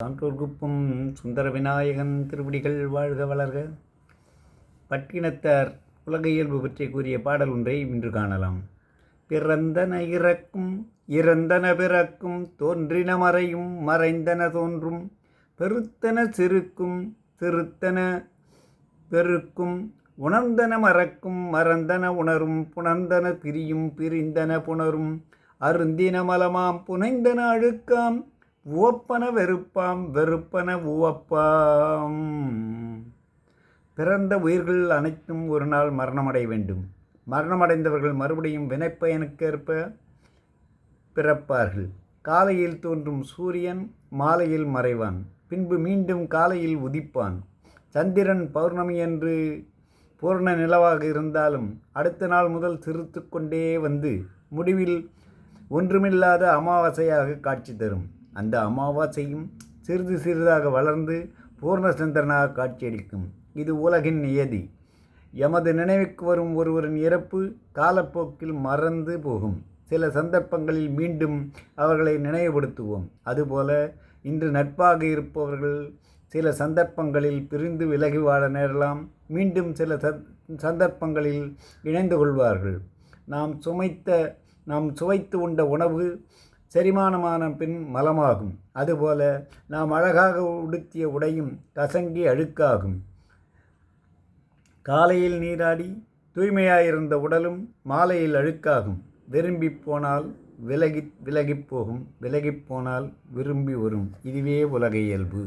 சான்றோர்குப்பும் சுந்தர விநாயகன் திருவடிகள் வாழ்க வளர்க. பட்டினத்தார் உலக இயல்பு பற்றி கூறிய பாடல் ஒன்றை இன்று காணலாம். பிறந்தன இறக்கும் இறந்தன பிறக்கும் தோன்றின மறையும் மறைந்தன தோன்றும் பெருத்தன சிறுக்கும் சிறுத்தன பெருக்கும் உணர்ந்தன மறக்கும் மறந்தன உணரும் புணர்ந்தன பிரியும் பிரிந்தன புணரும் அருந்தின மலமாம் புனைந்தன அழுக்காம் உவப்பன வெறுப்பாம் வெறுப்பன உவப்பாம். பிறந்த உயிர்கள் அனைத்தும் ஒரு நாள் மரணமடைய வேண்டும். மரணமடைந்தவர்கள் மறுபடியும் வினைப்பயனுக்கேற்ப பிறப்பார்கள். காலையில் தோன்றும் சூரியன் மாலையில் மறைவான். பின்பு மீண்டும் காலையில் உதிப்பான். சந்திரன் பௌர்ணமி என்று பூர்ண நிலவாக இருந்தாலும் அடுத்த நாள் முதல் சிரித்து கொண்டே வந்து முடிவில் ஒன்றுமில்லாத அமாவாசையாக காட்சி தரும். அந்த அமாவாசையும் சிறிது சிறிதாக வளர்ந்து பூர்ணச்சந்திரனாக காட்சியளிக்கும். இது உலகின் நியதி. எமது நினைவுக்கு வரும் ஒருவரின் இறப்பு காலப்போக்கில் மறந்து போகும். சில சந்தர்ப்பங்களில் மீண்டும் அவர்களை நினைவுபடுத்துவோம். அதுபோல இன்று நட்பாக இருப்பவர்கள் சில சந்தர்ப்பங்களில் பிரிந்து விலகி வாழ நேரலாம். மீண்டும் சில சந்தர்ப்பங்களில் இணைந்து கொள்வார்கள். நாம் சுமைத்த நாம் சுவைத்து உண்ட உணவு செரிமானமான பின் மலமாகும். அதுபோல நாம் அழகாக உடுத்திய உடையும் கசங்கி அழுக்காகும். காலையில் நீராடி தூய்மையாயிருந்த உடலும் மாலையில் அழுக்காகும். விரும்பி போனால் விலகி விலகிப் போகும். விலகிப் போனால் விரும்பி வரும். இதுவே உலக இயல்பு.